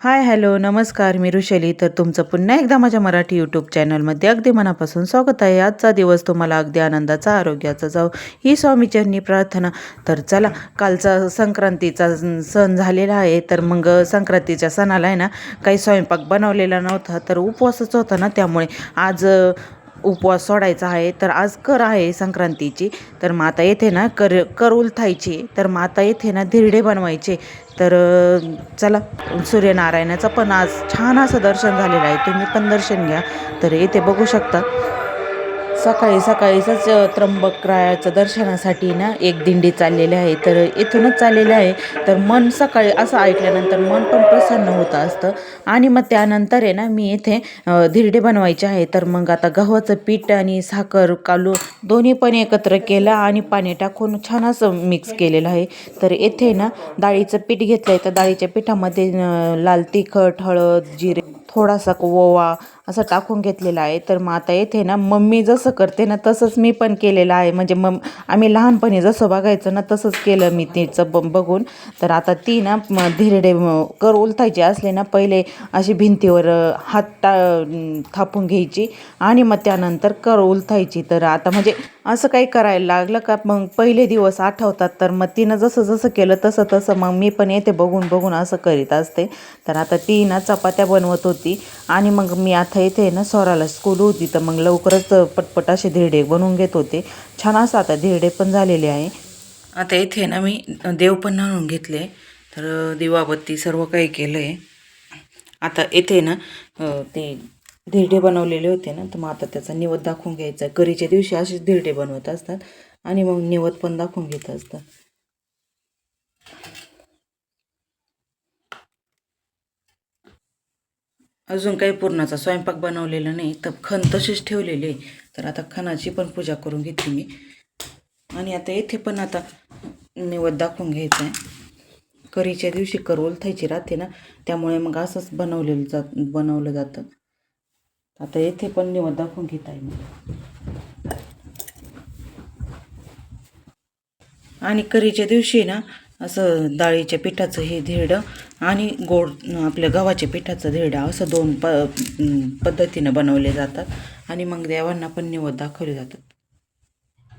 Hi hello नमस्कार मी ऋषली. तर तुमचं पुन्हा एकदा माझ्या मराठी यूट्यूब चॅनलमध्ये अगदी मनापासून स्वागत आहे. आजचा दिवस तुम्हाला अगदी आनंदाचा आरोग्याचा जाऊ ही स्वामीचरणी प्रार्थना. तर चला कालचा संक्रांतीचा सण झालेला आहे. तर मग संक्रांतीच्या सणाला आहे ना काही स्वयंपाक बनवलेला नव्हता तर उपवासच होता ना त्यामुळे आज उपवास सोडायचा आहे तर आज कर आहे संक्रांतीची. तर माता येथे ना कर कर उलथायची. तर माता येथे ना धिरडे बनवायचे. तर चला सूर्यनारायणाचं पण आज छान असं दर्शन झालेलं आहे. तुम्ही पण दर्शन घ्या. तर येथे बघू शकता. सकाळी सकाळीच त्र्यंबक रायाचं दर्शनासाठी ना एक दिंडी चाललेली आहे. तर इथूनच चाललेली आहे. तर मन सकाळी असं ऐकल्यानंतर मन पण प्रसन्न होतं असतं. आणि मग त्यानंतर आहे ना मी इथे धिरडे बनवायचे आहे. तर मग आता गव्हाचं पीठ आणि साखर कालू दोन्ही पण एकत्र केलं आणि पाणी टाकून छान असं मिक्स केलेलं आहे. तर येथे ना डाळीचं पीठ घेतलं आहे तर डाळीच्या पिठामध्ये लाल तिखट हळद जिरे थोडासा ओवा असं टाकून घेतलेला आहे. तर मग आता येथे ना मम्मी जसं करते ना तसंच मी पण केलेलं आहे. म्हणजे मम आम्ही लहानपणी जसं बघायचं ना तसंच केलं मी तिचं ब बघून. तर आता ती ना म धिरडे कर उलथायची असले ना पहिले अशी भिंतीवर हात टा थापून घ्यायची. आणि मग त्यानंतर कर उलथायची. तर आता म्हणजे असं काही करायला लागलं का? मग पहिले दिवस आठवतात तर मग तिनं जसं जसं केलं तसं तसं मग मी पण येते बघून बघून असं करीत असते. तर आता ती ना चपात्या बनवत होती आणि मग मी आता इथे ना स्वराला स्कूल होती तर मग लवकरच पटपट असे धिरडे बनवून घेत होते. छान असं आता धिरडे पण झालेले आहे. आता इथे ना मी देव पण आणून घेतले. तर दिवाबत्ती सर्व काही केलं आहे आता येथे ना ते धिरडे बनवलेले होते ना तर मग आता त्याचा निवद दाखवून घ्यायचा आहे. करीच्या दिवशी असेच धिरडे बनवत असतात आणि मग निवद पण दाखवून घेत असतात. अजून काही पूर्णाचा स्वयंपाक बनवलेला नाही तर खण तशीच ठेवलेली आहे. तर आता खणाची पण पूजा करून घेतली मी. आणि आता येथे पण आता निवद दाखवून घ्यायचं आहे. करीच्या दिवशी कर थायची राहते ना त्यामुळे मग असंच बनवलेलं जात बनवलं जातं. आता येथे पण निवद दाखवून घेत आहे मी आणि करीच्या दिवशी ना असं डाळीच्या पिठाचं हे धिरडं आणि गोड आपल्या गव्हाच्या पिठाचं धिरडं असं दोन प पद्धतीनं बनवले जातात. आणि मग देवांना पण निवद दाखवले जातात.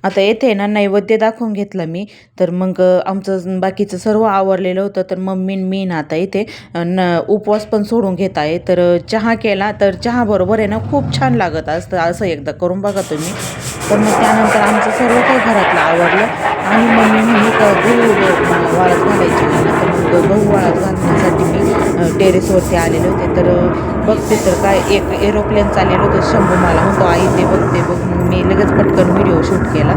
आता येथे ना नैवेद्य दाखवून घेतला मी. तर मग आमचं बाकीचं सर्व आवरलेलं होतं. तर मम्मी मी ना आता इथे न उपवास पण सोडून घेत आहे. तर चहा केला तर चहा बरोबर आहे ना खूप छान लागत असतं. असं एकदा करून बघा तुम्ही. तर मग त्यानंतर आमचं सर्व काही घरातलं आवरलं. आणि मम्मी म्हणली का गहू मला वाळत घालायची. आहे तर मग गहू वाळत घालण्यासाठी मी टेरेसवरती आलेले होते. तर बघते तर काय एक एरोप्लेन चाललेलं होतं. शंभू मला म्हणतो आई ते बघते बघ. मी लगेच पटकन व्हिडिओ शूट केला.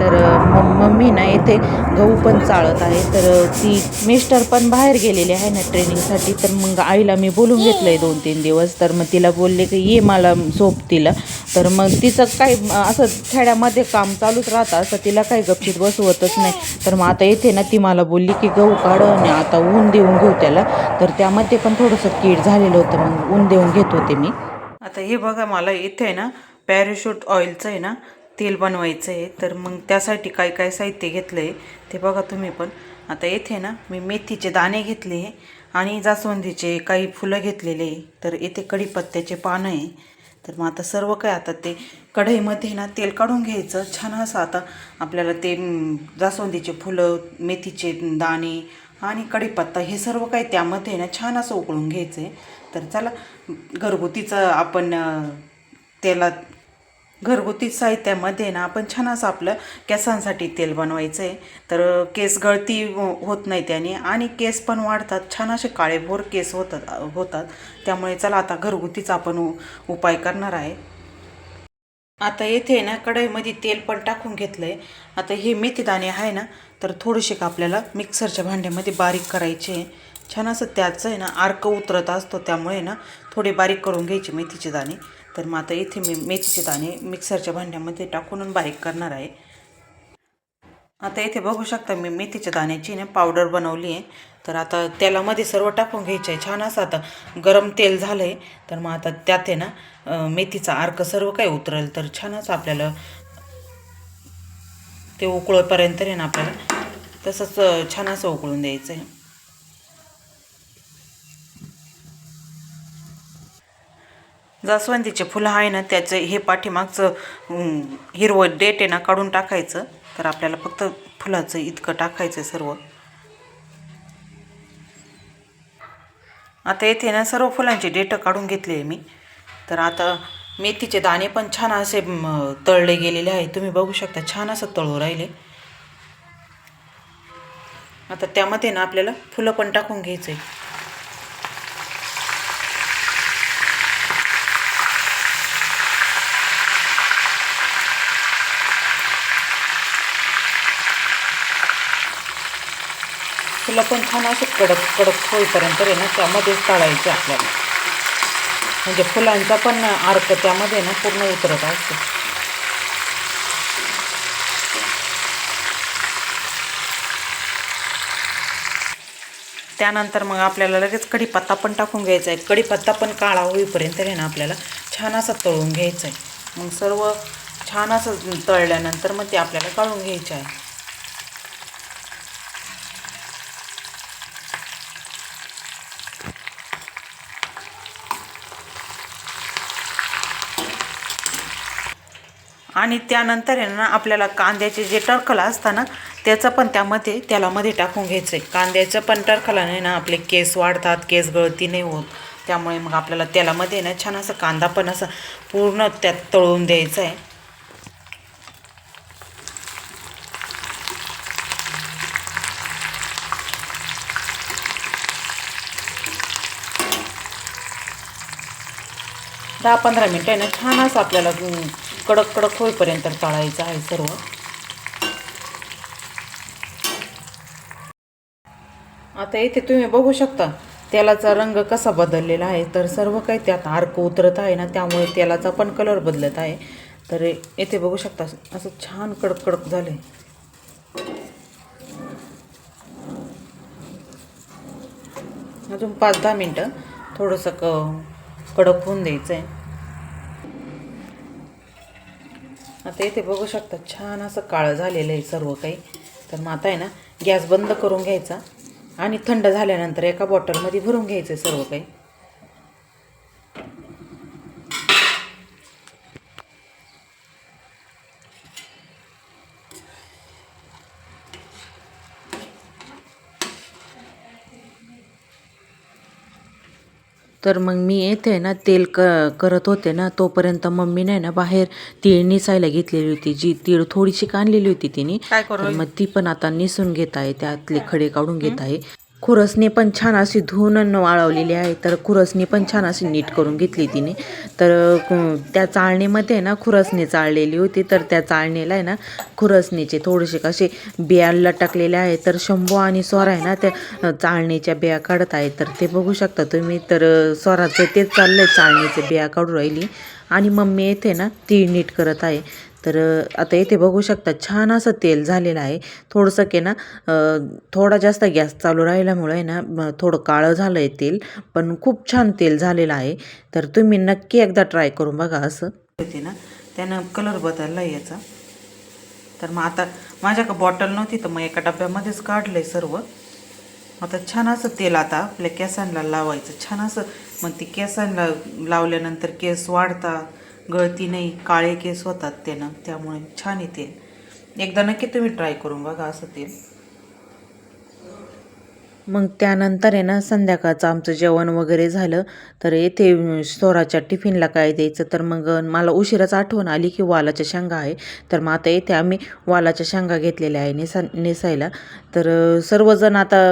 तर मग मम्मी ना येथे गहू पण चाळत आहे. तर ती मिस्टर पण बाहेर गेलेली आहे ना ट्रेनिंगसाठी तर मग आईला मी बोलून घेतलं आहे दोन तीन दिवस. तर मग तिला बोलले की ये मला सोबतीला तर मग तिचं काही असं खेड्यामध्ये काम चालूच राहतं. असं तिला काही गपचित बसवतच नाही. तर मग आता येते ना ती मला बोलली की गहू काढ आणि आता ऊन देऊन घेऊ त्याला. तर त्यामध्ये पण थोडंसं कीड झालेलं होतं मग ऊन देऊन घेत होते मी. आता हे बघा मला इथे आहे ना पॅराशूट ऑइलचं आहे ना तेल बनवायचं आहे. तर मग त्यासाठी काय काय साहित्य घेतलं आहे ते बघा तुम्ही पण. आता येथे ना मी मेथीचे दाणे घेतले आणि जास्वंदीचे काही फुलं घेतलेले तर येथे कढीपत्त्याचे पानं आहे. तर मग आता सर्व काय आता ते कढईमध्ये ना तेल काढून घ्यायचं. छान असं आता आपल्याला ते जास्वंदीचे फुलं मेथीचे दाणे आणि कढीपत्ता हे सर्व काही त्यामध्ये ना छान असं उकळून घ्यायचं आहे तर चला घरगुतीचं आपण तेलात घरगुती साहित्यामध्ये ना आपण छान असं आपलं केसांसाठी तेल बनवायचं आहे तर केस गळती होत नाही त्याने आणि केस पण वाढतात. छान असे काळेभोर केस होतात होतात. त्यामुळे चला आता घरगुतीच आपण उ- उपाय करणार आहे. आता येथे ना कढईमध्ये तेल पण टाकून घेतलं आहे आता हे मेथीदाणे आहे ना तर थोडेसे का आपल्याला मिक्सरच्या भांड्यामध्ये बारीक करायचे आहे. छान असं त्याचं आहे ना अर्क उतरत असतो. त्यामुळे ना थोडे बारीक करून घ्यायचे मेथीचे दाणे. तर मग आता इथे मी मेथीचे दाणे मिक्सरच्या भांड्यामध्ये टाकून बारीक करणार आहे. आता इथे बघू शकता मी मेथीच्या दाण्याची ना पावडर बनवली आहे. तर आता तेलामध्ये सर्व टाकून घ्यायचं आहे. छान असं आता गरम तेल झालं आहे तर मग आता त्यात आहे ना मेथीचा अर्क सर्व काही उतरेल. तर छान असं आपल्याला ते उकळोपर्यंत आहे ना आपल्याला तसंच छान असं उकळून द्यायचं आहे. जास्वंदीचे फुलं आहे ना त्याचं हे पाठीमागचं हिरवं डेट आहे ना काढून टाकायचं. तर आपल्याला फक्त फुलाचं इतकं टाकायचं सर्व. आता येथे ना सर्व फुलांची डेटं काढून घेतली आहे मी. तर आता मेथीचे दाणे पण छान असे तळले गेलेले आहे. तुम्ही बघू शकता छान असं तळू राहिले. आता त्यामध्ये ना आपल्याला फुलं पण टाकून घ्यायचं आहे तुला पण छान असे कडक कडक होईपर्यंत आहे ना त्यामध्येच तळायचे आपल्याला. म्हणजे फुलांचा पण अर्क त्यामध्ये ना पूर्ण उतरत असतो. त्यानंतर मग आपल्याला लगेच कढीपत्ता पण टाकून घ्यायचा आहे. कढीपत्ता पण काळा होईपर्यंत आहे ना आपल्याला छान असं तळून घ्यायचं आहे. मग सर्व छान असं तळल्यानंतर मग ते आपल्याला काढून घ्यायचे आहे. आणि त्यानंतर आहे ना आपल्याला कांद्याचे जे टरकलं असतं ना त्याचं पण त्यामध्ये त्यालामध्ये टाकून घ्यायचं आहे कांद्याचं पण टरकला नाही ना आपले केस वाढतात केस गळती नाही होत. त्यामुळे मग आपल्याला त्यालामध्ये ना छान असं कांदा पण असं पूर्ण त्यात तळून द्यायचा आहे दहा पंधरा मिनटं आहे ना छान असं आपल्याला कडक कडक होईपर्यंत तळायचं आहे सर्व. आता इथे तुम्ही बघू शकता तेलाचा रंग कसा बदललेला आहे. तर सर्व काही त्यात अर्क उतरत आहे ना त्यामुळे तेलाचा पण कलर बदलत आहे. तर येथे बघू शकता असं छान कडक कडक झालं अजून पाच दहा मिनटं थोडंसं क कडक होऊन द्यायचं आहे आता इथे बघू शकता छान असं काळं झालेलं आहे सर्व काही. तर मग आता आहे ना गॅस बंद करून घ्यायचा आणि थंड झाल्यानंतर एका बॉटलमध्ये भरून घ्यायचं आहे सर्व काही. तर मग मी येथे ना तेल क करत होते ना तोपर्यंत मम्मीने ना बाहेर. तीळ निसायला घेतलेली होती. जी तीळ थोडीशी काढलेली होती तिने. मग ती पण आता निसून घेत आहे. त्यातले खडे काढून घेत आहे. खुरसणी पण छान अशी धुवून वाळवलेली आहे. तर खुरसणी पण छान अशी नीट करून घेतली तिने. तर त्या चाळणीमध्ये ना खुरसणी चाळलेली होती. तर त्या चाळणीला आहे ना खुरसणीचे थोडेसे कसे बिया लटकलेले आहे तर शंभू आणि स्वरा आहे ना त्या चाळणीच्या बिया काढत आहे तर ते बघू शकता तुम्ही. तर स्वराचं तेच चाललं आहे चाळणीचे बिया काढून राहिली. आणि मम्मी येते ना ती नीट करत आहे. तर आता इथे बघू शकता छान असं तेल झालेलं आहे. थोडंसं की ना थोडा जास्त गॅस चालू राहिल्यामुळे ना थोडं काळं झालं आहे तेल पण खूप छान तेल झालेलं आहे. तर तुम्ही नक्की एकदा ट्राय करून बघा असं. होते ना त्यानं कलर बदलला याचा. तर मग आता माझ्याकडे बॉटल नव्हती तर मग एका डब्यामध्येच काढलं आहे सर्व आता छान असं तेल आता आपल्या केसांना लावायचं. छान असं मग ती केसांना लावल्यानंतर केस वाढतात. गळती नाही काळे केस होतात त्यानं त्यामुळे छान येते. एकदा नक्की तुम्ही ट्राय करून बघा असं तेल मग त्यानंतर आहे ना संध्याकाळचं आमचं जेवण वगैरे झालं. तर येथे अं, स्वराच्या टिफिनला काय द्यायचं? तर मग मला उशिराच आठवण आली की वालाच्या शेंगा आहे. तर मग आता येथे आम्ही वालाच्या शेंगा घेतलेल्या आहे नेसा नेसायला. तर सर्वजण आता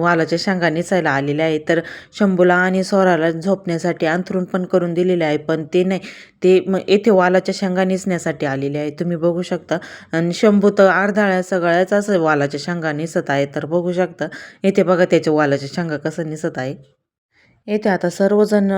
वालाच्या शेंगा नेसायला आलेले आहे तर शंभूला आणि स्वराला झोपण्यासाठी अंथरूण पण करून दिलेले आहे पण ते नाही. ते मग येथे वालाच्या शेंगा नेसण्यासाठी आलेले आहे. तुम्ही बघू शकता. आणि शंभू तर अर्धाळ्या सगळ्याच असं वालाच्या शेंगा नेसत आहे. तर बघू शकता. येथे बघा त्याच्या वालाच्या शेंगा कसं निसत आहे. येथे आता सर्वजण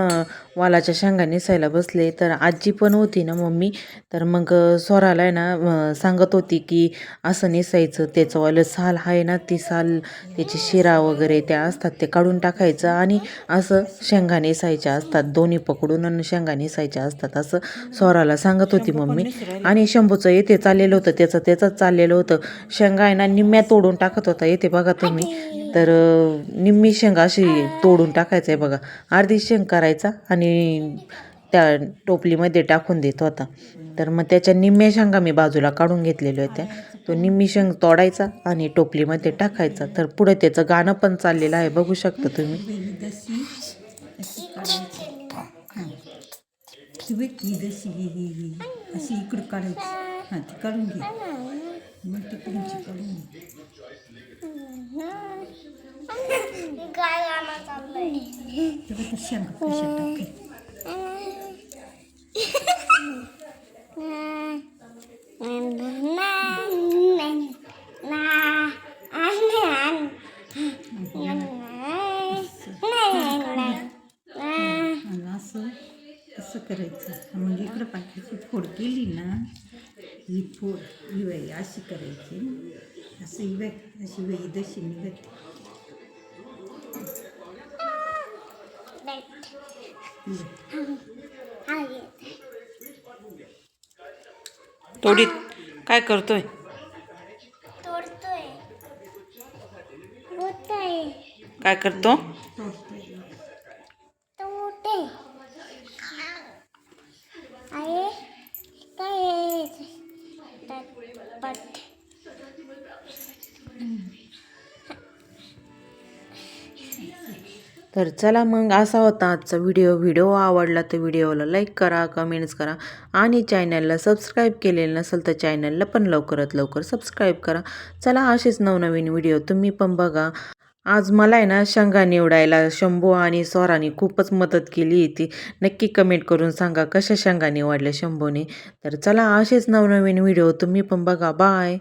वालाच्या शेंगा निसायला बसले. तर आजी पण होती ना मम्मी. तर मग स्वराला आहे ना सांगत होती की असं निसायचं. त्याचं वालं साल आहे ना ती साल त्याची शिरा वगैरे त्या असतात ते काढून टाकायचं आणि असं शेंगा नेसायच्या असतात. दोन्ही पकडून आणि शेंगा नेसायच्या असतात असं स्वराला सांगत होती मम्मी. आणि शंभूचं येते चाललेलं होतं त्याचं त्याचंच चाललेलं होतं. शेंगा आहे ना निम्म्या तोडून टाकत होता. येते बघा तुम्ही. तर निम्मी शेंगा अशी तोडून टाकायचं आहे बघा. अर्धी शेंग करायचा आणि त्या टोपलीमध्ये टाकून देत होता तर मग त्याच्या निम्म्या शेंगा मी बाजूला काढून घेतलेल्या होत्या. तो निम्मी शेंग तोडायचा आणि टोपलीमध्ये टाकायचा. तर पुढे त्याचं गाणं पण चाललेलं आहे. बघू शकता तुम्ही. अशी इकडं काढायची. हां ती काढून घे. मग तिकडूनची काढून घे. काय गाणं चाललंय. असं असं करायचं. मग इकडं पाठीची फोड केली ना ही फोड ही अशी करायची. असं हिवाय अशी बाई दशी निघते तोडीत काय करतोय? काय करतो? तोडते आहे काय तर चला मग असा होता आजचा व्हिडिओ व्हिडिओ आवडला तर व्हिडिओला लाईक करा कमेंट्स करा आणि चॅनलला सबस्क्राईब केलेलं नसेल तर चॅनलला पण लवकरात लवकर सबस्क्राईब करा. चला असेच नवनवीन व्हिडिओ तुम्ही पण बघा. आज मला आहे ना शंगा निवडायला शंभू आणि स्वराने खूपच मदत केली होती. नक्की कमेंट करून सांगा कशा शंगा निवडल्या शंभूने. तर चला असेच नवनवीन व्हिडिओ तुम्ही पण बघा. बाय